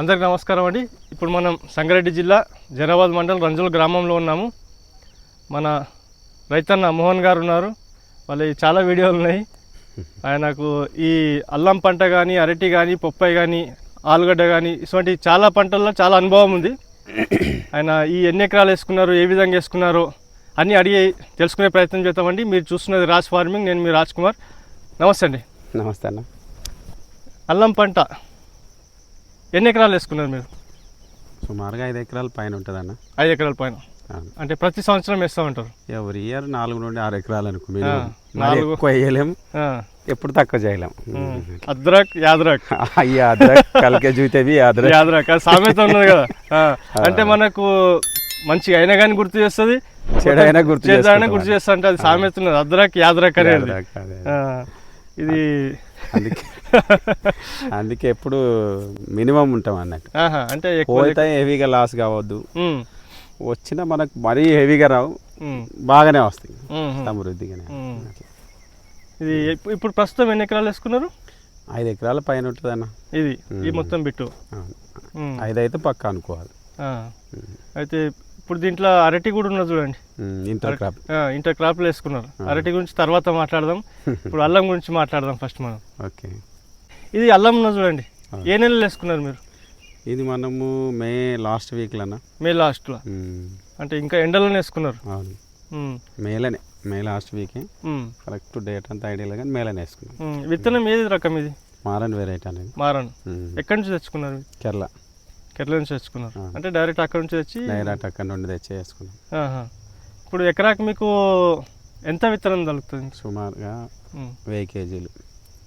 అందరికి నమస్కారం అండి. ఇప్పుడు మనం సంగారెడ్డి జిల్లా జరాబాద్ మండలం రంజుల గ్రామంలో ఉన్నాము. మన రైతన్న మోహన్ గారు ఉన్నారు. వాళ్ళ చాలా వీడియోలు ఉన్నాయి. ఆయనకు ఈ అల్లం పంట కానీ అరటి కానీ పొప్పాయి కానీ ఆలుగడ్డ కానీ ఇటువంటి చాలా పంటల్లో చాలా అనుభవం ఉంది. ఆయన ఈ ఎన్ని ఎకరాలు వేసుకున్నారు ఏ విధంగా వేసుకున్నారో అన్నీ అడిగి తెలుసుకునే ప్రయత్నం చేద్దామండి. మీరు చూస్తున్నది రాజ్ ఫార్మింగ్. నేను మీ రాజ్ కుమార్. నమస్తే అండి. నమస్తే అన్న. అల్లం పంట ఎన్ని ఎకరాలు వేసుకున్నారు మీరు? సుమారుగా ఐదు ఎకరాల పైన ఉంటుంది అన్న ఐదు ఎకరాల పైన. అంటే ప్రతి సంవత్సరం వేస్తూ ఉంటారు? ఎవరి ఇయర్? నాలుగు నుండి ఆరు ఎకరాలు అనుకో నాలుగు. ఎక్కువ వేయలేము ఎప్పుడు తక్కువ చేయలేం. అద్రక్ యాద్రక్. అయ్యా అద్రక్ కల్కే అద్రక్ యాద్రక్. అది సామెత ఉన్నది కదా. అంటే మనకు మంచిగా అయినా కానీ గుర్తు చేస్తుంది చెడైనా గుర్తు చేసుకుంటాం గుర్తు చేస్తా అంటే అది సామెత ఉన్నది. అద్రక్ యాద్రక్ అనేది. ఇది అందుకే అందుకే ఎప్పుడు మినిమం ఉంటాం అన్నట్టు. అంటే పోతే హెవీగా లాస్ కావద్దు. వచ్చినా మనకు మరీ హెవీగా రావు. బాగానే వస్తాయి. సమృద్ధిగానే. ఇది ఇప్పు- ఇప్పుడు ప్రస్తుతం ఎన్ని ఎకరాలు వేసుకున్నారు? ఐదు ఎకరాల పైన ఉంటుంది అన్న ఇది ఈ. మొత్తం బిట్టు. ఐదు అయితే పక్క అనుకోవాలి. అయితే ఇప్పుడు దీంట్లో అరటి కూడా ఉన్నది చూడండి. ఇంటర్ క్రాప్ ఇంటర్ క్రాప్లు వేసుకున్నారు. అరటి గురించి తర్వాత మాట్లాడదాం. ఇప్పుడు అల్లం గురించి మాట్లాడదాం ఫస్ట్ మనం. ఓకే. ఇది అల్లం చూడండి. ఏ నెలలు వేసుకున్నారు మీరు? ఇది మనము మే లాస్ట్ వీక్లన్నా మే లాస్ట్లో అంటే ఇంకా ఎండలోనే వేసుకున్నారు? అవును. మేలనే. మే లాస్ట్ వీకే. కరెక్ట్ డేట్ అంతా ఐడియా కానీ మేలనే వేసుకున్నాం. విత్తనం ఏది రకం ఇది? మారన్ వెరైటీ అనేది. మారన్. ఎక్కడి నుంచి తెచ్చుకున్నారు? కేరళ. కెట్ల నుంచి తెచ్చుకున్నారు. అంటే డైరెక్ట్ అక్కడ నుంచి తెచ్చి డైరెక్ట్ అక్కడ నుండి తెచ్చి వేసుకున్నాం. ఇప్పుడు ఎకరాకి మీకు ఎంత విత్తనం తగ్గుతుంది సుమారుగా వెయ్యి కేజీలు.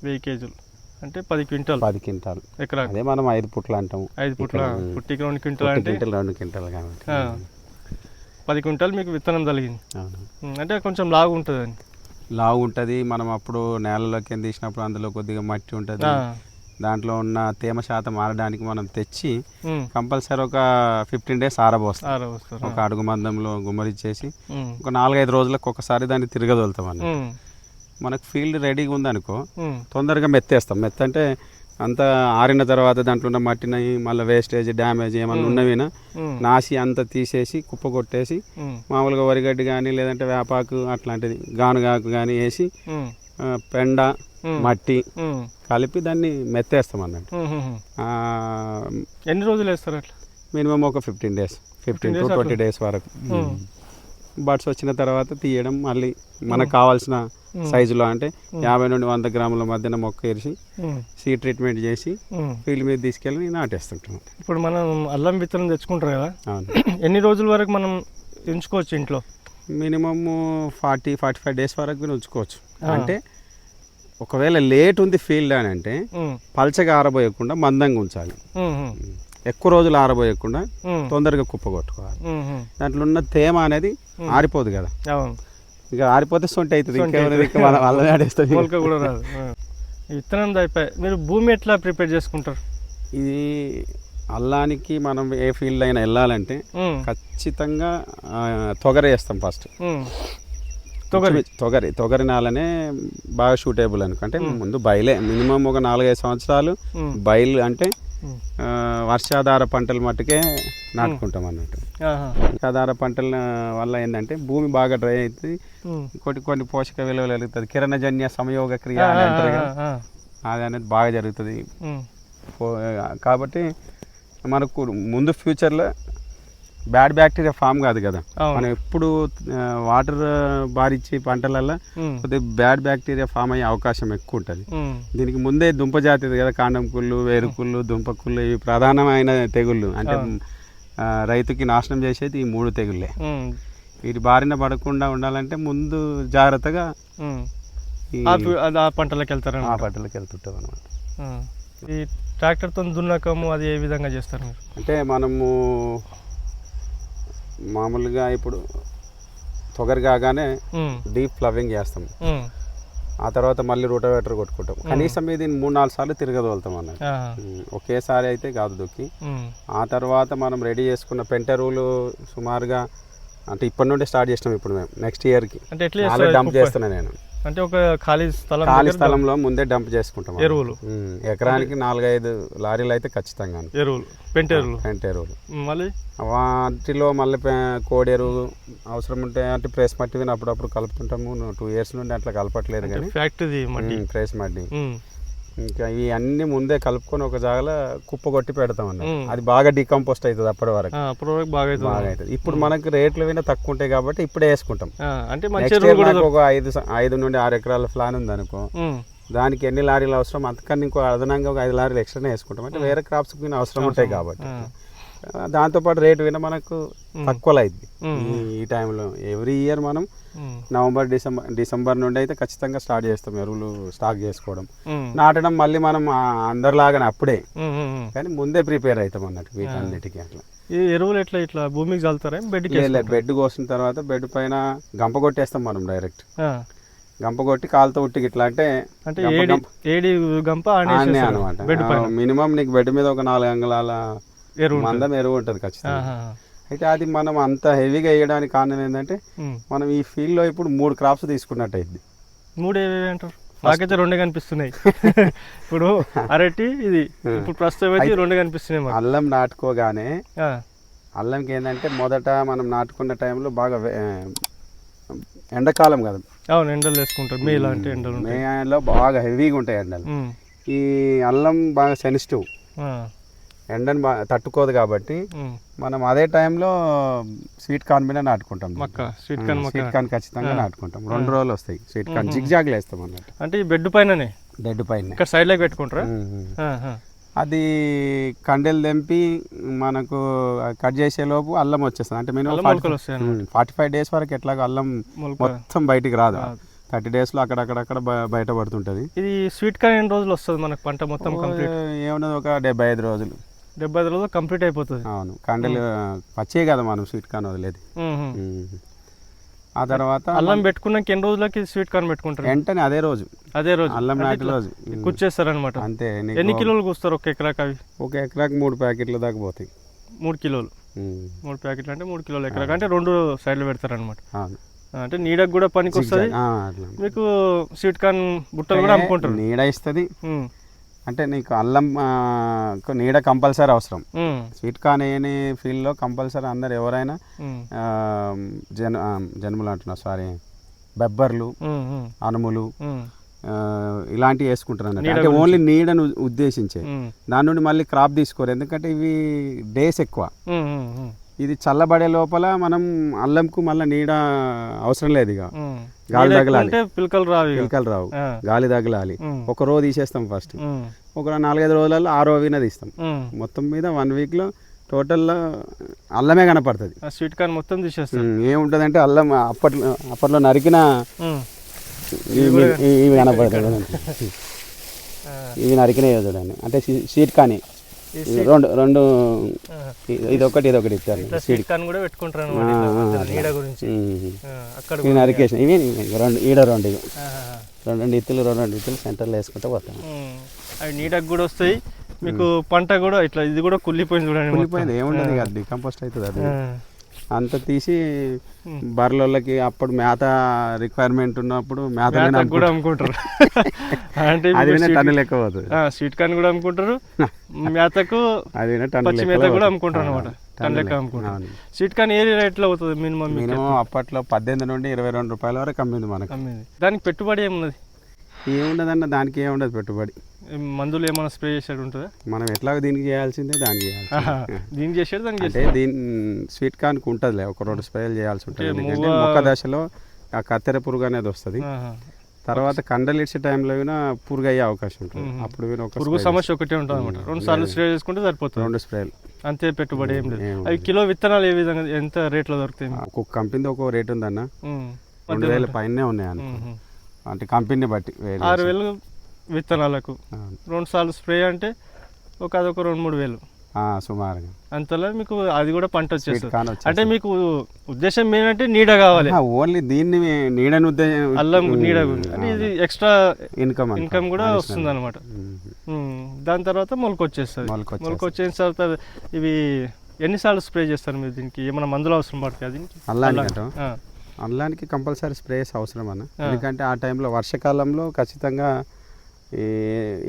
వెయ్యి కేజీలు. అంటే పది క్వింటాల్. పది క్వింటాలు. ఎకరాకి అదే మనం ఐదు పుట్లు అంటాము ఐదు పుట్ల. పుట్టికి రెండు క్వింటాల్ అంటే? క్వింటల్ రెండు క్వింటాలు కాబట్టి. పది క్వింటాల్ మీకు విత్తనం తగిలింది. అంటే కొంచెం లాగు ఉంటుంది అని లావు ఉంటుంది. మనం అప్పుడు నేలలోకి తీసినప్పుడు అందులో కొద్దిగా మట్టి ఉంటుంది. దాంట్లో ఉన్న తేమ శాతం మారడానికి మనం తెచ్చి కంపల్సరీ ఒక ఫిఫ్టీన్ డేస్ ఆరబోస్తాం. ఒక అడుగు మందంలో గుమ్మరిచ్చేసి ఒక నాలుగైదు రోజులకు ఒకసారి దాన్ని తిరగదోలుతాం అన్న ఉమ్, మనకు ఫీల్డ్ రెడీగా ఉందనుకో తొందరగా మెత్తేస్తాం. మెత్త అంటే అంత ఆరిన తర్వాత దాంట్లో ఉన్న మట్టిని మళ్ళీ వేస్టేజ్ డ్యామేజ్ ఏమన్నా ఉన్నవినా నాసి అంతా తీసేసి కుప్ప కొట్టేసి మామూలుగా వరిగడ్డి కానీ లేదంటే వేపాకు అట్లాంటిది గానుగాకు కానీ వేసి పెండ మట్టి కలిపి దాన్ని మెత్తేస్తాం అన్నట్టు. ఎన్ని రోజులు వేస్తారు అట్లా? మినిమం ఒక fifteen days fifteen to twenty? Days వరకు. బర్డ్స్ వచ్చిన తర్వాత తీయడం మళ్ళీ మనకు కావాల్సిన. సైజులో అంటే యాభై నుండి వంద గ్రాముల మధ్యన మొక్క ఉమ్, సీ ట్రీట్మెంట్ చేసి. ఫీల్డ్ మీద తీసుకెళ్ళి నాటేస్తుంటాం ఇప్పుడు మనం అల్లం విత్తనం తెచ్చుకుంటారు కదా? అవును. ఎన్ని రోజుల వరకు మనం ఉంచుకోవచ్చు ఇంట్లో? Minimum forty forty five days వరకు కూడా ఉంచుకోవచ్చు. అంటే ఒకవేళ లేట్ ఉంది ఫీల్డ్ అని అంటే పల్చగా ఆరబోయకుండా మందంగా ఉంచాలి. ఎక్కువ రోజులు ఆరబోయకుండా తొందరగా కుప్ప కొట్టుకోవాలి ఉమ్, ఉమ్. దాంట్లో ఉన్న తేమ అనేది ఆరిపోదు కదా. ఇక ఆరిపోతే సొంటి అవుతుంది వాళ్ళని ఆడేస్తుంది కూడా రాదు. విత్తనం అయిపోయి మీరు భూమి ఎట్లా ప్రిపేర్ చేసుకుంటారు? ఇది అల్లానికి మనం ఏ ఫీల్డ్ అయినా వెళ్ళాలంటే ఖచ్చితంగా తొగరి వేస్తాం ఫస్ట్. తొగరి. తొగరి. తొగరి నాలనే బాగా షూటేబుల్ అనుకుంటే ముందు బయలే మినిమం ఒక నాలుగైదు సంవత్సరాలు బయలు అంటే వర్షాధార పంటల మట్టుకే నాటుకుంటాం అన్నట్టు. వర్షాధార పంటల వల్ల ఏంటంటే భూమి బాగా డ్రై అవుతుంది. కొన్ని కొన్ని పోషక విలువలు వెలుగుతుంది కిరణజన్య సంయోగ క్రియ అది అనేది బాగా జరుగుతుంది. కాబట్టి మనకు ముందు ఫ్యూచర్లో బ్యాడ్ బ్యాక్టీరియా ఫామ్ కాదు కదా. మనం ఎప్పుడు వాటర్ బారిచ్చి పంటలల్లో కొద్దిగా బ్యాడ్ బ్యాక్టీరియా ఫామ్ అయ్యే అవకాశం ఎక్కువ ఉంటుంది. దీనికి ముందే దుంప జాతి కదా కాండం కుళ్ళు వేరుకుళ్ళు దుంప కుళ్ళు ఇవి ప్రధానమైన తెగుళ్ళు. అంటే రైతుకి నాశనం చేసేది ఈ మూడు తెగుళ్ళే. వీటి బారిన పడకుండా ఉండాలంటే ముందు జాగ్రత్తగా పంటలకు వెళ్తారు ఆ పంటలకు వెళ్తుంటాం అనమాట ఈ ట్రాక్టర్తో దున్నకము అది ఏ విధంగా చేస్తారు అంటే మనము మామూలుగా ఇప్పుడు తొగరి కాగానే డీప్ ఫ్లవింగ్ చేస్తాం. ఆ తర్వాత మళ్ళీ రూటవేటర్ కొట్టుకుంటాం. కనీసం ఇది మూడు నాలుగు సార్లు తిరగదోలుతాం ఉమ్, ఒకేసారి అయితే కాదు దుక్కి. ఆ తర్వాత మనం రెడీ చేసుకున్న పెంటెరువులు సుమారుగా అంటే ఇప్పటి నుండి స్టార్ట్ చేసినాం ఇప్పుడు మేము నెక్స్ట్ ఇయర్కి. డంప్ చేస్తున్నా నేను. అంటే ఒక ఖాళీ స్థలం ఖాళీ స్థలంలో ముందే డంప్ చేసుకుంటాం ఎరువులు. ఎకరానికి నాలుగైదు లారీలు అయితే ఖచ్చితంగా ఎరువులు. పెంట ఎరువులు. పెంట ఎరువులు. మళ్ళీ? వాటిలో మళ్ళీ కోడి ఎరువు అవసరం ఉంటే అంటే ప్రెస్ మట్టి అప్పుడప్పుడు కలుపుతుంటాము. టూ ఇయర్స్ నుండి అట్లా కలపట్లేదు కానీ. ఫ్యాక్టరీ మట్టి. ప్రెస్ మట్టి. ఇంకా ఇవి అన్ని ముందే కలుపుకొని ఒక జాగలో కుప్ప కొట్టి పెడతాం ఉమ్. అది బాగా డికంపోస్ట్ అవుతుంది అప్పటి వరకు. అప్పటి వరకు బాగా అవుతుంది ఇప్పుడు మనకి రేట్లు విన తక్కువ ఉంటాయి కాబట్టి ఇప్పుడే వేసుకుంటాం. అంటే ఒక ఐదు ఐదు నుండి ఆరు ఎకరాల ప్లాన్ ఉంది అనుకో. దానికి ఎన్ని లారీలు అవసరం? అంతకన్నా ఇంకో అదనంగా ఒక ఐదు లారీలు ఎక్స్ట్రానే వేసుకుంటాం. అంటే వేరే క్రాప్స్ అవసరం ఉంటాయి కాబట్టి. దాంతోపాటు రేటు విన మనకు తక్కువలో అయింది. ఈ టైంలో ఎవ్రీ ఇయర్ మనం. నవంబర్ డిసెంబర్ డిసెంబర్ నుండి అయితే ఖచ్చితంగా స్టార్ట్ చేస్తాం ఎరువులు స్టాక్ చేసుకోవడం. నాటడం మళ్ళీ మనం అందరిలాగానే అప్పుడే. కానీ ముందే ప్రిపేర్ అవుతాం అన్నట్టు వీటన్నిటికీ అట్లా. ఈ ఎరువులు ఎట్లా ఇట్లా భూమికి చల్లుతారా? లే, బెడ్ కోసిన తర్వాత బెడ్ పైన గంప కొట్టేస్తాం మనం డైరెక్ట్. గంప కొట్టి కాలుతో ఉట్టికి ఇట్లా అంటే అంటే గంప ఏడి గంప అనమాట బెడ్ మినిమం నీకు బెడ్ మీద ఒక నాలుగు అంగుళాల ఎరువు. మందం ఎరువు ఉంటుంది ఖచ్చితంగా. అయితే అది మనం అంత హెవీగా వేయడానికి కారణం ఏంటంటే. మనం ఈ ఫీల్డ్లో ఇప్పుడు మూడు క్రాప్స్ తీసుకున్నట్టు అయింది మూడు ఏవేవి అంటారు? నాకైతే రెండే కనిపిస్తున్నాయి. ఇప్పుడు అరటి ఇది ఇప్పుడు ప్రస్తుతం అయితే రెండు కనిపిస్తున్నాయి అల్లం నాటుకోగానే అల్లంకి ఏంటంటే మొదట మనం నాటుకున్న టైంలో బాగా ఎండాకాలం కదా. అవును ఎండలు వేసుకుంటారు. మే లాంటి ఎండలు మేలో బాగా హెవీగా ఉంటాయి ఎండలు. ఈ అల్లం బాగా సెన్సిటివ్. ఎండను తట్టుకోదు కాబట్టి. మనం అదే టైంలో స్వీట్ కార్న్ మీద నాటుకుంటాం. మక్క స్వీట్ కార్న్ స్వీట్ కార్న్ ఖచ్చితంగా నాటుకుంటాం. రెండు రోజులు వస్తాయి స్వీట్ కార్న్. జిగ్ జాగ్లు వేస్తాం అన్నట్టు. అంటే ఈ బెడ్ పైననే? బెడ్ పైన. ఇక్కడ సైడ్లోకి పెట్టుకుంటారా. అది కండెలు తెంపి మనకు కట్ చేసే లోపు అల్లం వచ్చేస్తుంది. అంటే మినిమం. ఫార్టీ ఫైవ్ డేస్ వరకు ఎట్లాగో అల్లం మొత్తం బయటికి రాదు. థర్టీ డేస్లో అక్కడక్కడక్కడ బయట పడుతుంటుంది ఇది స్వీట్ కార్న్ ఎన్ని రోజులు వస్తుంది మనకు పంట మొత్తం కంప్లీట్? ఏమున్నది ఒక డెబ్బై ఐదు రోజులు. డెబ్బై ఐదు రోజులు కంప్లీట్ అయిపోతుంది. అవును. కండెలు పచ్చే కదా మనం స్వీట్ కార్న్ వదిలేది. ఆ తర్వాత అల్లం పెట్టుకున్నాక ఎన్ని రోజులకి స్వీట్ కార్న్ పెట్టుకుంటారు? వెంటనే అదే రోజు. అదే రోజు. అల్లం నాటి రోజు. కుచ్చేస్తారనమాట అంతే. ఎన్ని కిలోలు కూస్తారు ఒక ఎకరాకి అవి? ఒక ఎకరాకి మూడు ప్యాకెట్ల దాకా పోతాయి. మూడు కిలోలు. మూడు ప్యాకెట్లు అంటే మూడు కిలోలు ఎకరాకి. అంటే రెండు సైడ్లు పెడతారనమాట అంటే నీడకు కూడా పనికి వస్తుంది. మీకు స్వీట్ కార్న్ బుట్టలు కూడా అమ్ముకుంటారు. నీడ ఇస్తుంది. అంటే నీకు అల్లం నీడ కంపల్సరీ అవసరం. స్వీట్ కార్న్ వేయని ఫీల్డ్లో కంపల్సరీ అందరు ఎవరైనా జన జనుములు అంటున్నా సారీ బెబ్బర్లు అనుములు ఇలాంటివి వేసుకుంటారు అన్నట్టు. అంటే ఓన్లీ నీడను ఉద్దేశించే. దాని నుండి మళ్ళీ క్రాప్ తీసుకోరు. ఎందుకంటే ఇవి డేస్ ఎక్కువ. ఇది చల్లబడే లోపల మనం అల్లంకు మళ్ళీ నీడ అవసరం లేదు ఇక. గాలి తగలాలి. పిలకలు రావు. పిలకలు రావు. గాలి తగలాలి. ఒక రో తీసేస్తాం ఫస్ట్ ఒక నాలుగైదు రోజులలో ఆ రో విన తీస్తాం. మొత్తం మీద వన్ వీక్లో టోటల్లో అల్లమే కనపడుతుంది. ఆ స్వీట్ కార్న్ మొత్తం తీసేస్తారు. ఏముంటుందంటే అల్లం అప్పట్లో అప్పట్లో నరికిన ఇవి కనపడుతుంది ఇవి నరికినాయి చూడండి అంటే సీట్ కానీ రెండు రెండు ఆ, ఇ- ఇది ఒకటి ఇది ఒకటి ఇచ్చారు కార్న్ కూడా పెట్టుకుంటారు గురించి. ఆ, అక్కడ ఇవి రెండు ఈడ రెండు రెండు రెండు ఇత్తులు రెండు రెండు ఇత్తులు సెంటర్లో వేసుకుంటే పోతాం. ఉమ్. అవి నీడకు కూడా వస్తాయి. మీకు పంట కూడా ఇట్లా ఇది కూడా కుళ్ళిపోయింది చూడండి. కుళ్ళిపోయింది. ఏముండదు ఇక డికంపోస్ట్ అవుతుంది అది. అంత తీసి బర్రెలకి అప్పుడు మేత రిక్వైర్మెంట్ ఉన్నప్పుడు మేత కూడా అమ్ముకుంటారు అంటే అది టన్ను లెక్క పోతుంది స్వీట్ కార్న్ కూడా అమ్ముకుంటారు మేతకు అది పచ్చి మేత కూడా. అమ్ముకుంటారు అనమాట టన్ లెక్క. అమ్ముకుంటారు. స్వీట్ కార్న్ ఏ రేట్లో అవుతుంది మినిమం మినిమం అప్పట్లో పద్దెనిమిది నుండి ఇరవై రెండు రూపాయల వరకు అమ్మింది మనకు. అమ్మేది. దానికి పెట్టుబడి ఏమున్నది? ఏముండదన్న దానికి ఏముండదు పెట్టుబడి. మందులు ఏమైనా స్ప్రే చేసేది ఉంటుందా మనం ఎట్లాగో దీనికి చేయాల్సిందే దానికి. చేయాల్సిందే దీనికి చేసేది దానికి అంటే దీని స్వీట్ కార్న్కి ఉంటుందిలే ఒక రెండు స్ప్రేలు చేయాల్సి ఉంటుంది ఎందుకంటే మొక్క దశలో ఆ కత్తెర పురుగు అనేది వస్తుంది. తర్వాత కండలు ఇచ్చే టైంలో పురుగు అయ్యే అవకాశం ఉంటుంది. అప్పుడు పురుగు సమస్య ఒకటే ఉంటుంది అనమాట రెండు సార్లు స్ప్రే చేసుకుంటే. సరిపోతుంది రెండు స్ప్రేలు అంతే పెట్టుబడి ఏం లేదు అవి కిలో విత్తనాలు ఏ విధంగా ఎంత రేట్లో దొరుకుతాయి? ఒక్కొక్క కంపెనీ ఒక్కో రేట్ ఉందన్న. రెండు వేల పైనే ఉన్నాయి. అంటే కంపెనీని బట్టి ఆరు వేలు విత్తనాలకు. రెండు సార్లు స్ప్రే అంటే ఒక అదొక రెండు మూడు వేలు. సుమారుగా. అంతలో మీకు అది కూడా పంట వచ్చేస్తుంది. అంటే మీకు ఉద్దేశం ఏంటంటే నీడ కావాలి. ఓన్లీ దీన్ని నీడని ఉద్దేశం అల్లం నీడ ఇది ఎక్స్ట్రా ఇన్కమ్ ఇన్కమ్ కూడా వస్తుంది అనమాట దాని తర్వాత మొలక వచ్చేస్తుంది మొలక వచ్చిన తర్వాత ఇవి ఎన్నిసార్లు స్ప్రే చేస్తారు మీరు దీనికి? ఏమైనా మందులు అవసరం పడుతుంది దీనికి? అల్లానికి. అల్లానికి. కంపల్సరీ స్ప్రేస్ అవసరం అన్న. ఎందుకంటే ఆ టైంలో వర్షాకాలంలో ఖచ్చితంగా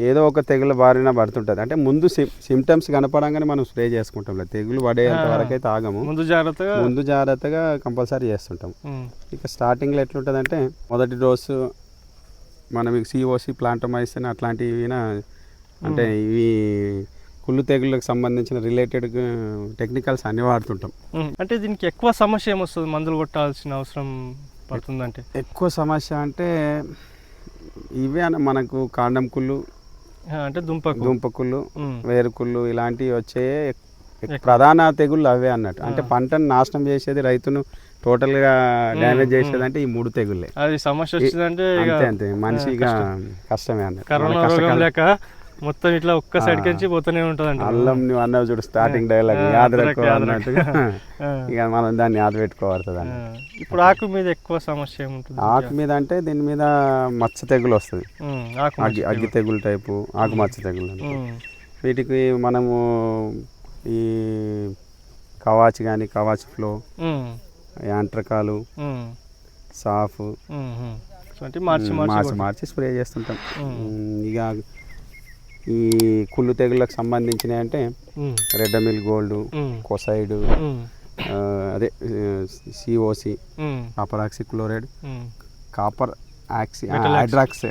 ఏదో ఒక తెగులు బారిన పడుతుంటుంది. అంటే ముందు సిమ్ సిమ్టమ్స్ కనపడంగానే మనం స్ప్రే చేసుకుంటాం. లేదు తెగులు పడేంత వరకు అయితే ఆగము ముందు జాగ్రత్తగా ముందు జాగ్రత్తగా కంపల్సరీ చేస్తుంటాం. ఇక స్టార్టింగ్లో ఎట్లుంటుందంటే మొదటి డోసు మనం సిఓసి ప్లాంటమైసిన్ అట్లాంటివి అంటే ఇవి కుళ్ళు తెగుళ్ళకి సంబంధించిన రిలేటెడ్ టెక్నికల్స్ అన్ని వాడుతుంటాం. అంటే దీనికి ఎక్కువ సమస్య ఏమొస్తుంది? మందులు కొట్టాల్సిన అవసరం పడుతుందంటే. ఎక్కువ సమస్య అంటే ఇవే అన్న మనకు కాండం కుళ్ళు అంటే దుంపకు దుంపకుళ్ళు వేరుకుళ్ళు ఇలాంటివి వచ్చే ప్రధాన తెగుళ్ళు అవే అన్నట్టు. అంటే పంటను నాశనం చేసేది రైతును టోటల్గా డ్యామేజ్ చేసేది అంటే ఈ మూడు తెగుళ్ళే. అది సమస్య వచ్చిందంటే అంతే అంతే. మనిషి ఇక కష్టమే అన్నట్టు. కరోనా మొత్తం ఇట్లా ఒక్క సైడ్ కించి పోతూనే ఉంటదంట. అల్లం నువ్వు అన్నావు చూడు స్టార్టింగ్ డైలాగ్ యాదరక్. అన్నట్టుగా ఇక మనం దాన్ని యాద. అన్న ఇప్పుడు ఆకు మీద ఎక్కువ సమస్య ఏముంటుంది? ఆకు మీద అంటే దీని మీద మచ్చ తెగులు వస్తుంది. అగ్గి అగ్గి తెగులు టైపు ఆకు మచ్చ తెగులు వీటికి మనము ఈ కవాచి కానీ కవాచి ఫ్లో యాంట్రకాలు సాఫ్ మార్చి మార్చి స్ప్రే చేస్తుంటాం. ఇక ఈ కుళ్ళు తెగుళ్ళకు సంబంధించినవి అంటే రెడ్ మిల్ గోల్డ్ కొసైడ్ అదే COC um, copper oxychloride. Copper oxy. హైడ్రాక్స్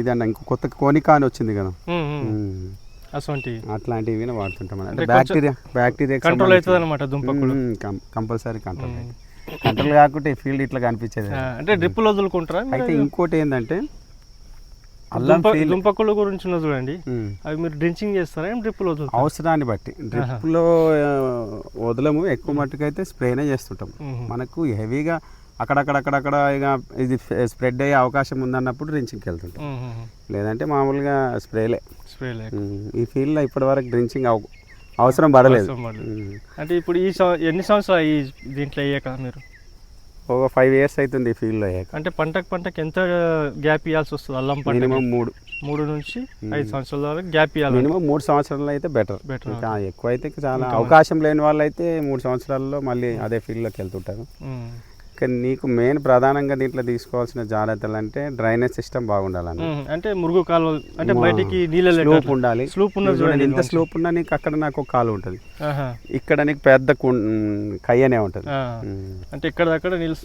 ఇదన్న ఇంకో కొత్త కోనికా అని వచ్చింది కదా. అట్లాంటివి వాడుతుంటాం అంటే బ్యాక్టీరియా బ్యాక్టీరియా కంట్రోల్ అవుతుంది అనమాట కంపల్సరీ కంట్రోల్ కంట్రోల్ కాకుంటే ఫీల్డ్ ఇట్లా కనిపించేది. అంటే డ్రిప్పులు వదులుకుంటారా? అయితే ఇంకోటి ఏంటంటే దుంపకుళ్ళు గురించి చూడండి. అవి మీరు డ్రించింగ్ చేస్తారా? ఏం డ్రిప్పులు వదులుతారా? అవసరాన్ని బట్టి. డ్రిప్లో వదలము. ఎక్కువ మట్టుకైతే స్ప్రేనే చేస్తుంటాం. మనకు హెవీగా అక్కడక్కడ అక్కడక్కడ ఇక ఇది స్ప్రెడ్ అయ్యే అవకాశం ఉందన్నప్పుడు డ్రించింగ్కి వెళ్తుంటాం. లేదంటే మామూలుగా స్ప్రేలే. స్ప్రే లేక ఉమ్, ఈ ఫీల్డ్లో ఇప్పటివరకు డ్రించింగ్ అవ అవసరం పడలేదు. అంటే ఇప్పుడు ఈ ఎన్ని సంవత్సరాలు ఈ దీంట్లో అయ్యాక మీరు? ఒక ఫైవ్ ఇయర్స్ అవుతుంది ఈ ఫీల్డ్లో అయ్యాక. అంటే పంటకు పంటకి ఎంత గ్యాప్ ఇవ్వాల్సి వస్తుంది? అల్లం పంట మినిమం మూడు. మూడు నుంచి ఐదు సంవత్సరాల వరకు గ్యాప్ ఇవ్వాలి మినిమం మూడు సంవత్సరాలు అయితే బెటర్ బెటర్ ఎక్కువ అయితే చాలా అవకాశం లేని వాళ్ళు అయితే మూడు సంవత్సరాల్లో మళ్ళీ అదే ఫీల్డ్లోకి వెళ్తుంటారు. కానీ నీకు మెయిన్ ప్రధానంగా దీంట్లో తీసుకోవాల్సిన జాగ్రత్తలు అంటే డ్రైనేజ్ సిస్టమ్ బాగుండాలన్న అంటే మురుగు కాలువ అంటే బయటికి నీళ్ళ స్లోప్ ఉండాలి. స్లూప్ చూడండి ఎంత స్లోప్ ఉన్నా నీకు అక్కడ నాకు ఒక కాలు ఉంటుంది. ఇక్కడ నీకు పెద్ద కయ్యనే ఉంటుంది. అంటే ఇక్కడ అక్కడ నీళ్ళు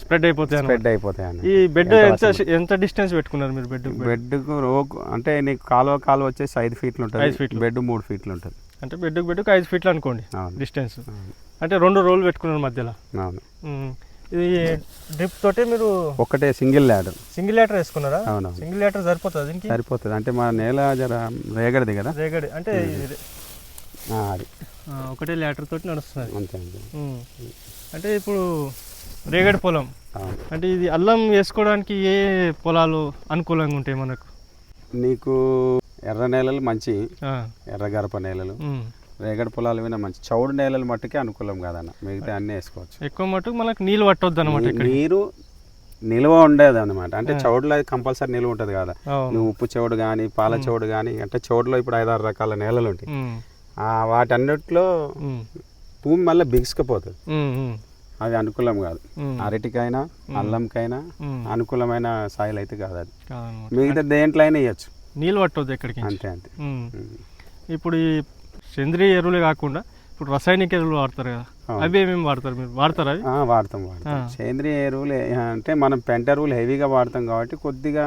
స్ప్రెడ్ అయిపోతాయి. స్ప్రెడ్ అయిపోతాయి ఈ బెడ్ ఎంత ఎంత డిస్టెన్స్ పెట్టుకున్నారు మీరు బెడ్ బెడ్కు రోకు అంటే నీకు కాలువ కాలువ వచ్చేసి ఐదు ఫీట్లు ఐదు ఉంటుంది ఫీట్లు. బెడ్ మూడు ఫీట్లు ఉంటుంది. అంటే బెడ్ బెడ్కి ఐదు ఫీట్లు అనుకోండి డిస్టెన్స్. అంటే రెండు రోలు పెట్టుకున్నారు మధ్యలో. అవును. ఇది డ్రిప్ తోటే మీరు ఒకటే సింగిల్ ల్యాడర్. సింగిల్ లీటర్ వేసుకున్నారా? అవును. సింగిల్ లీటర్ సరిపోతుంది దీనికి? సరిపోతుంది. అంటే మా నేల జర రేగడిది కదా? రేగడి. అంటే అది. ఒకటే లీటర్ తోటి నడుస్తుంది అంతే. అంటే ఇప్పుడు రేగడి పొలం. అంటే ఇది అల్లం వేసుకోవడానికి ఏ పొలాలు అనుకూలంగా ఉంటాయి మనకు? నీకు ఎర్ర నేలలు మంచి. ఎర్ర గరప నేలలు. రేగడి పొలాలు విన మంచి చౌడు నేలలు మట్టుకే అనుకూలం కాదన్న. మిగతా అన్నీ వేసుకోవచ్చు. ఎక్కువ మటుకు మనకు నీళ్ళు పట్టొద్దు అనమాట నీరు నిల్వ ఉండేది అనమాట అంటే చౌడులో అది కంపల్సరీ నిల్వ ఉంటుంది కదా. నువ్వు ఉప్పు చౌడు కానీ పాల చౌడు కానీ అంటే చౌడులో ఇప్పుడు ఐదారు రకాల నేలలు ఉంటాయి. వాటన్నిటిలో. భూమి మళ్ళీ బిగుసుకుపోతుంది. అది అనుకూలం కాదు. అరటికైనా అల్లంకైనా. అనుకూలమైన సాయిల్ అయితే కాదు అది. మిగతా దేంట్లో అయినా ఇవ్వచ్చు నీళ్ళు పట్టొద్దు ఎక్కడికి అంతే అంతే. ఇప్పుడు ఈ సేంద్రియ ఎరువులే కాకుండా ఇప్పుడు రసాయనిక ఎరువులు వాడతారు కదా. అవి ఏమేమి వాడతారు మీరు వాడతారా అవి ఆ, వాడతాం వాడతాం సేంద్రియ ఎరువులు అంటే మనం పెంట ఎరువులు హెవీగా వాడతాం కాబట్టి కొద్దిగా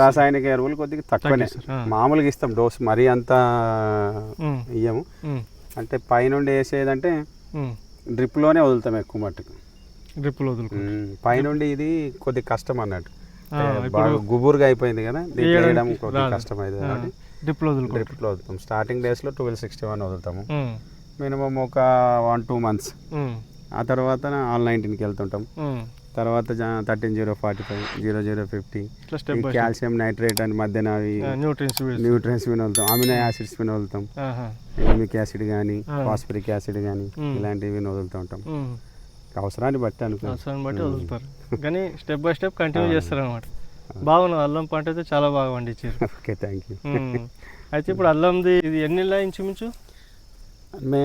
రాసాయనిక ఎరువులు కొద్దిగా తక్కువనే. మామూలుగా ఇస్తాం డోస్ మరీ అంత. ఇయ్యము. అంటే పైనుండి వేసేదంటే. డ్రిప్లోనే వదులుతాం ఎక్కువ మట్టుకు డ్రిప్పులు వదులుకో ఉమ్, పైనుండి ఇది కొద్ది కష్టం అన్నట్టు బాగా గుబురుగా అయిపోయింది కదా వేయడం. కష్టం డ్రిప్పులు వదులుకో డ్రిప్లో వదులుతాం. స్టార్టింగ్ డేస్లో ట్వెల్వ్ సిక్స్టీ వన్ వదులుతాము. మినిమం ఒక వన్ టూ మంత్స్. ఆ తర్వాత ఆల్ నైన్టీన్కి వెళ్తుంటాం. తర్వాత thirteen zero forty five zero zero fifty calcium nitrate అని మధ్యన అవి న్యూట్రియన్స్ వదులుతాం అమినో యాసిడ్స్ మీద వదులుతాం ఎమిక్ యాసిడ్ కానీ. ఫాస్ఫరిక్ యాసిడ్ కానీ. ఇలాంటివి వదులుతూ ఉంటాం. అవసరాన్ని బట్టి అనుకో అవసరాన్ని బట్టి వదులుతారు కానీ స్టెప్ బై స్టెప్ కంటిన్యూ చేస్తారు అనమాట బాగున్నది అల్లం పంట అయితే చాలా బాగా పండించారు. Okay thank you. అయితే ఇప్పుడు అల్లంది ఇది ఎన్ని నెలల ఇంచుమించు మే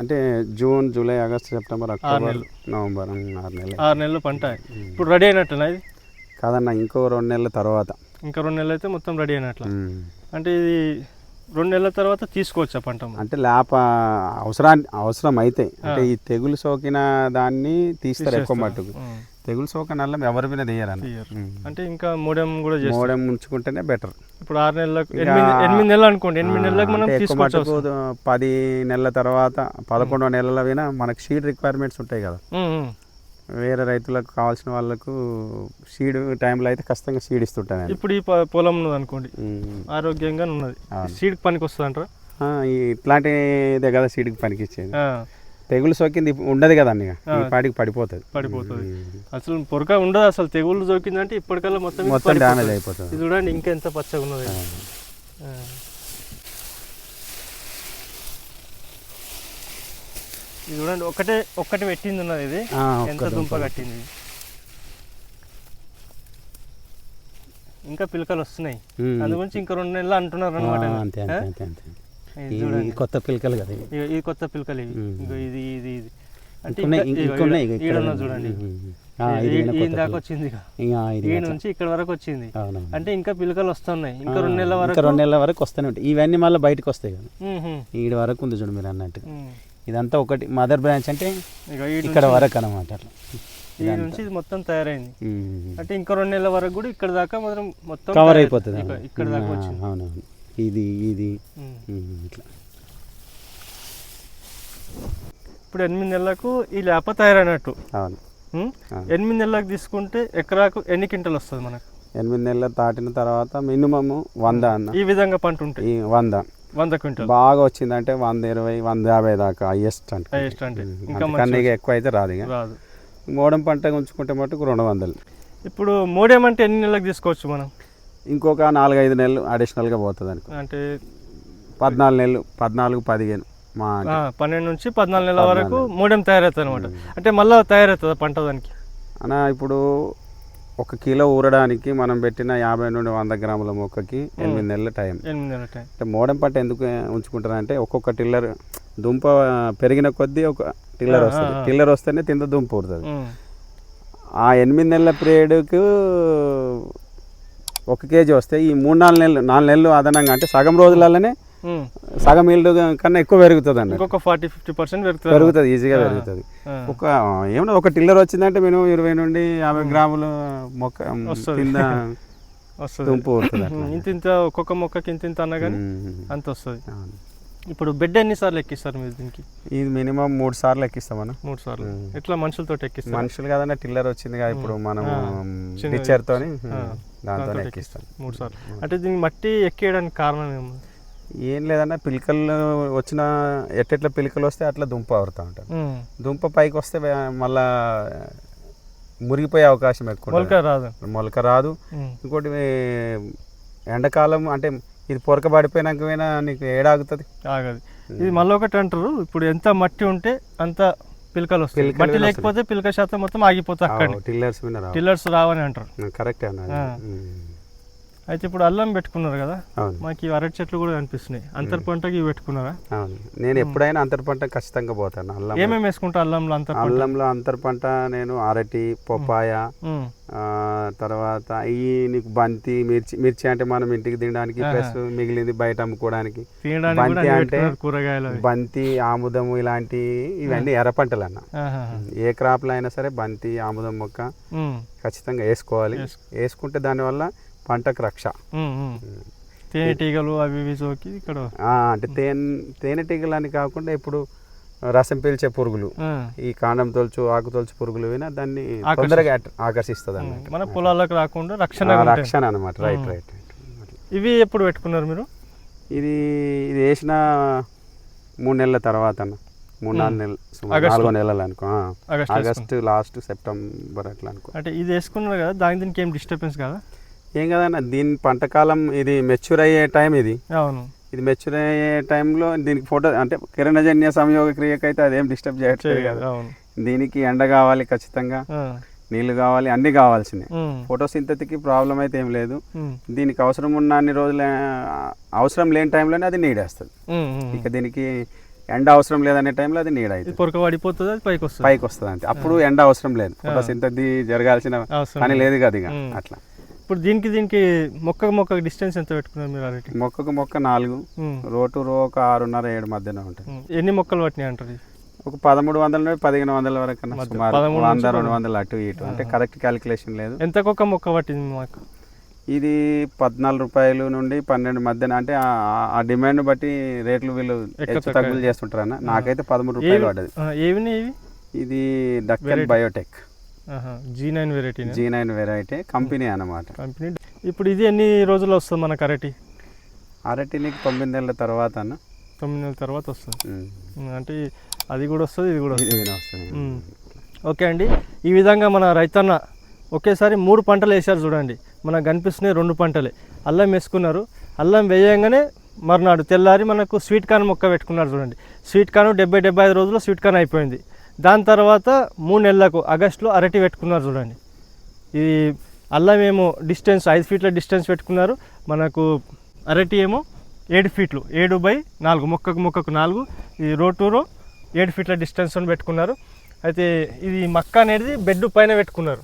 అంటే June July August September October. November ఆరు నెలలు. ఆరు నెలలు పంట. ఇప్పుడు రెడీ అయినట్టు ఇది? కాదన్న ఇంకో రెండు నెలల తర్వాత. ఇంకా రెండు నెలలు అయితే మొత్తం రెడీ అయినట్ల. అంటే ఇది రెండు నెలల తర్వాత తీసుకోవచ్చా పంట అంటే లేప అవసరాన్ని అవసరం అయితే అంటే ఈ తెగులు సోకిన దాన్ని తీస్తారు ఎక్కువ మట్టుకు. తెగులు సోకిన అల్లం ఎవరి మీద తీయరన్న తీయరు. అంటే ఇంకా మూడెం కూడా మోడెం ఉంచుకుంటేనే బెటర్. ఇప్పుడు ఆరు నెలలకు ఎనిమిది నెలలు అనుకోండి. ఎనిమిది నెలలకు మనం తీసుకోవచ్చు పది నెలల తర్వాత పదకొండో నెలల వినా మనకు షీడ్ రిక్వైర్మెంట్స్ ఉంటాయి కదా. వేరే రైతులకు కావాల్సిన వాళ్ళకు సీడ్ టైంలో అయితే ఖచ్చితంగా సీడ్ ఇస్తుంటాను. ఇప్పుడు ఈ పొలం ఉన్నది అనుకోండి. ఆరోగ్యంగా ఉన్నది. సీడ్ పనికి వస్తుంది అంటారా ఇట్లాంటిదే కదా సీడ్కి పనికిచ్చేది. తెగులు సోకింది ఉండదు కదా అన్న ఈ పాటికి పడిపోతుంది. పడిపోతుంది. అసలు పొరక ఉండదు అసలు. తెగుళ్ళు సోకిందంటే ఇప్పటికల్లా మొత్తం మొత్తం. డ్యామేజ్ అయిపోతుంది. చూడండి ఇంకా ఎంత పచ్చగా ఉన్నది ఆ. ఆ. ఇది చూడండి ఒకటే ఒక్కటి పెట్టింది ఉన్నది ఇది. ఎంత దుంప. కట్టింది? ఇంకా పిలకలు వస్తున్నాయి. అందు గురించి ఇంకా రెండు నెలలు అంటున్నారు అనమాట ఇది కొత్త పిలకలు కదా ఇది కొత్త పిలకలు ఇవి. ఇది ఇది ఇది. అంటే. చూడండి. దాకా. వచ్చింది ఈ నుంచి ఇక్కడ వరకు వచ్చింది. అంటే ఇంకా పిలకలు వస్తున్నాయి. ఇంకా రెండు నెలల వరకు రెండు నెలల వరకు వస్తూనే ఉంటాయి. ఇవన్నీ మళ్ళీ బయటకు వస్తాయి కదా. ఈడ వరకు ఉంది చూడు మీరు అన్నట్టు. ఇదంతా ఒకటి మదర్ బ్రాంచ్ అంటే ఇక్కడ వరకు అనమాట అట్లా. ఈ నుంచి ఇది మొత్తం తయారైంది. అంటే ఇంకా రెండు నెలల వరకు కూడా ఇక్కడ దాకా మాత్రం మొత్తం కవర్ అయిపోతుంది. ఇక్కడ దాకా వచ్చింది. అవునవును. ఇది ఇది. ఇట్లా. ఇప్పుడు ఎనిమిది నెలలకు ఈ లేప తయారైనట్టు. అవును. ఎనిమిది నెలలకు తీసుకుంటే ఎకరాకు ఎన్ని క్వింటల్ వస్తుంది మనకు? ఎనిమిది నెలలు దాటిన తర్వాత మినిమమ్ వంద అన్న. ఈ విధంగా పంట ఉంటాయి ఈ వంద. వంద క్వింటల్. బాగా వచ్చిందంటే వంద ఇరవై వంద యాభై దాకా హైయెస్ట్ అంటే. హైయెస్ట్ అంటే. ఇంకా ఎక్కువ అయితే రాదు ఇక. రాదు. మోడం పంట ఉంచుకుంటే మటుకు రెండు వందలు. ఇప్పుడు మూడేమంటే ఎన్ని నెలలకు తీసుకోవచ్చు మనం? ఇంకొక నాలుగైదు నెలలు అడిషనల్గా పోతుంది అనుకో. అంటే పద్నాలుగు నెలలు పద్నాలుగు పదిహేను మా పన్నెండు నుంచి పద్నాలుగు నెలల వరకు మూడెం తయారవుతుంది అనమాట అంటే మళ్ళీ తయారవుతుంది పంట దానికి? అన్న ఇప్పుడు ఒక కిలో ఊరడానికి మనం పెట్టిన యాభై నుండి వంద గ్రాముల మొక్కకి ఎనిమిది నెలల టైం ఎనిమిది నెలల టైం అంటే మోడం పంట ఎందుకు ఉంచుకుంటారంటే ఒక్కొక్క టిల్లర్ దుంప పెరిగిన కొద్దీ ఒక టిల్లర్ వస్తుంది. టిల్లర్ వస్తేనే తింద దుంప ఊరుతుంది. ఆ ఎనిమిది నెలల పీరియడ్కు ఒక కేజీ వస్తే ఈ మూడు నాలుగు నెలలు నాలుగు నెలలు అదనంగా అంటే సగం రోజులలోనే. సగం ఈల్డ్ కన్నా ఎక్కువ పెరుగుతుంది అన్నట్టు ఇంకొక ఫార్టీ ఫిఫ్టీ పర్సెంట్ పెరుగుతుంది. పెరుగుతుంది ఈజీగా ఆ. పెరుగుతుంది. ఆ. ఒక ఏమన్నా ఒక టిల్లర్ వచ్చిందంటే మినిమం ఇరవై నుండి యాభై గ్రాములు మొక్క వస్తది. కింద వస్తుంది. దుంప ఊరుతుంది అట్లా. ఇంత ఇంత ఒక్కొక్క మొక్కకి ఇంత ఇంత అన్నా కానీ. అంత వస్తుంది. ఇప్పుడు బెడ్ ఎన్నిసార్లు ఎక్కిస్తారు మీరు దీనికి? ఇది మినిమం మూడు సార్లు ఎక్కిస్తామన్నా. మూడు సార్లు. ఎట్లా మనుషులతో ఎక్కిస్తారు? మనుషులు కదన్నా టిల్లర్ వచ్చింది కదా ఇప్పుడు మనం. టీచర్తో. దాంతో ఎక్కిస్తాం. మూడు సార్లు. అంటే దీనికి మట్టి ఎక్కేయడానికి కారణం ఏమో ఏం లేదన్నా పిలకలు వచ్చిన ఎట్టెట్లా పిలకలు వస్తే అట్లా దుంప అవుతా ఉంటారు. ఉమ్. దుంప పైకి వస్తే మళ్ళా మురిగిపోయే అవకాశం ఎక్కువ మొలక. రాదు. మొలక రాదు. ఇంకోటి ఎండాకాలం అంటే ఇది పొరక పడిపోయినాక పోయినా నీకు ఏడాగుతుంది. ఆగదు. ఇది మళ్ళీ ఒకటి అంటారు. ఇప్పుడు ఎంత మట్టి ఉంటే అంత పిలకలు వస్తాయి. మట్టి. లేకపోతే పిలక శాతం మొత్తం ఆగిపోతుంది అక్కడ టిల్లర్స్ టిల్లర్స్ రావని అంటారు. కరెక్టే అన్న ఆ. అయితే ఇప్పుడు అల్లం పెట్టుకున్నారు కదా? మాకు ఈ అరటి చెట్లు కూడా కనిపిస్తున్నాయి. అంతర్ పంటకి ఇవి పెట్టుకున్నారా? అవును. నేను ఎప్పుడైనా అంతర పంట ఖచ్చితంగా పోతాను. అల్లం ఏమేమి వేసుకుంటారు అల్లంలో అంతర్ పంట? అల్లంలో అంతర పంట నేను అరటి పప్పాయ తర్వాత ఈ నీకు బంతి మిర్చి మిర్చి అంటే మనం ఇంటికి తినడానికి. ప్లస్ మిగిలింది బయట అమ్ముకోవడానికి. బంతి అంటే కూరగాయలు. బంతి ఆముదము ఇలాంటి ఇవన్నీ ఎర్ర పంటలు అన్న. ఏ క్రాప్లో అయినా సరే బంతి ఆముదం మొక్క. ఖచ్చితంగా వేసుకోవాలి. వేసుకో. వేసుకుంటే దానివల్ల పంటకు రక్ష. తేనెటీగలు అవి ఇవి సోకి ఇక్కడ అంటే తేనె తేనెటీగలు అని కాకుండా ఇప్పుడు రసం పీల్చే పురుగులు. ఈ కాండం తొలుచు ఆకు తొలుచు పురుగులు వినా దాన్ని తొందరగా ఆకర్షిస్తుంది. అన్నమాట మన పొలాలకు రాకుండా రక్షణ. రక్షణ అనమాట రైట్. రైట్ ఇవి ఎప్పుడు పెట్టుకున్నారు మీరు ఇది ఇది వేసిన మూడు నెలల తర్వాత అన్న మూడు నాలుగు నెలలు. నాలుగో నెలలు అనుకో. ఆగస్ట్ ఆగస్టు లాస్ట్ సెప్టెంబర్ అట్లా అనుకో అంటే ఇది వేసుకున్నారు కదా దానికి దీనికి ఏం డిస్టర్బెన్స్ కదా ఏం కదన్న దీని పంటకాలం ఇది మెచ్యూర్ అయ్యే టైం ఇది. అవును. ఇది మెచ్యూర్ అయ్యే టైంలో దీనికి ఫోటో అంటే కిరణజన్య సంయోగ క్రియకైతే అదేం డిస్టర్బ్ చేయట్లేదు కదా. దీనికి ఎండ కావాలి ఖచ్చితంగా. నీళ్ళు కావాలి అన్నీ కావాల్సిందే ఫోటోసింథటిక్ ప్రాబ్లం అయితే ఏం లేదు. దీనికి అవసరం ఉన్న అన్ని రోజులు అవసరం లేని టైంలోనే అది నీడేస్తుంది. ఇక దీనికి ఎండ అవసరం లేదనే టైంలో అది నీడ పొరక పడిపోతుంది అది పైకి వస్తుంది పైకి వస్తుంది అంతే అప్పుడు ఎండ అవసరం లేదు. ఫోటోసింథటి జరగాల్సిన పని లేదు. కదా ఇక. అట్లా. ఇప్పుడు దీనికి దీనికి మొక్కకు మొక్క డిస్టెన్స్ ఎంత పెట్టుకున్నారు మీరు అరటి మొక్కకు మొక్క నాలుగు ఉమ్, రో ఒక ఆరున్నర ఏడు మధ్యన ఉంటుంది. ఎన్ని మొక్కలు పట్టినాయి అంటారు? ఒక పదమూడు వందల నుండి పదిహేను వందల వరకు వంద రెండు వందలు అటు ఇటు. అంటే కరెక్ట్ క్యాలిక్యులేషన్ లేదు. ఎంతకొక మొక్క పట్టింది మాకు? ఇది పద్నాలుగు రూపాయలు నుండి పన్నెండు మధ్యన అంటే ఆ- డిమాండ్ బట్టి రేట్లు వీళ్ళు తగ్గులు చేస్తుంటారు అన్న నాకైతే పదమూడు రూపాయలు పడ్డది. ఇవి ఇది Deccan Biotech G nine variety G nine variety company అన్నమాట. కంపెనీ. ఇప్పుడు ఇది ఎన్ని రోజులు వస్తుంది మనకు అరటి? అరటి నీకు తొమ్మిది నెలల తర్వాత అన్న. తొమ్మిది నెలల తర్వాత వస్తుంది. అంటే అది కూడా వస్తుంది ఇది కూడా వస్తుంది. ఓకే అండి ఈ విధంగా మన రైతన్న ఒకేసారి మూడు పంటలు వేశారు చూడండి. మనకు కనిపిస్తున్నాయి రెండు పంటలే. అల్లం వేసుకున్నారు. అల్లం వేయంగానే మర్నాడు తెల్లారి మనకు స్వీట్ కార్న్ మొక్క పెట్టుకున్నారు చూడండి. స్వీట్ కార్న్ డెబ్బై డెబ్బై ఐదు రోజుల్లో స్వీట్ కార్న్ అయిపోయింది. దాని తర్వాత మూడు నెలలకు ఆగస్టులో అరటి పెట్టుకున్నారు చూడండి. ఇది అల్లం ఏమో డిస్టెన్స్ ఐదు ఫీట్ల డిస్టెన్స్ పెట్టుకున్నారు. మనకు అరటి ఏమో ఏడు ఫీట్లు ఏడు బై నాలుగు మొక్కకు మొక్కకు నాలుగు. ఇది రో టు రో ఏడు ఫీట్ల డిస్టెన్స్ అని పెట్టుకున్నారు. అయితే ఇది మక్క అనేది బెడ్ పైన పెట్టుకున్నారు.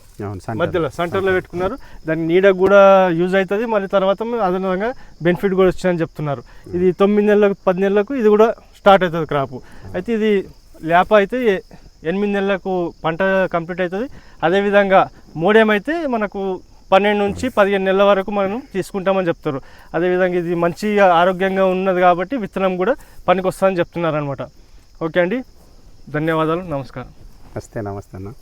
మధ్యలో సెంటర్లో పెట్టుకున్నారు. దాని నీడ కూడా యూజ్ అవుతుంది. మళ్ళీ తర్వాత అదనంగా బెనిఫిట్ కూడా వచ్చిందని చెప్తున్నారు. ఇది తొమ్మిది నెలలకు పది నెలలకు ఇది కూడా స్టార్ట్ అవుతుంది క్రాప్. అయితే ఇది లేప అయితే ఎనిమిది నెలలకు పంట కంప్లీట్ అవుతుంది. అదేవిధంగా మూడేమైతే మనకు పన్నెండు నుంచి పదిహేను నెలల వరకు మనం తీసుకుంటామని చెప్తారు. అదేవిధంగా ఇది మంచిగా ఆరోగ్యంగా ఉన్నది కాబట్టి విత్తనం కూడా పనికి వస్తుందని చెప్తున్నారు అనమాట ఓకే అండి. ధన్యవాదాలు. నమస్కారం. నమస్తే నమస్తే అన్న.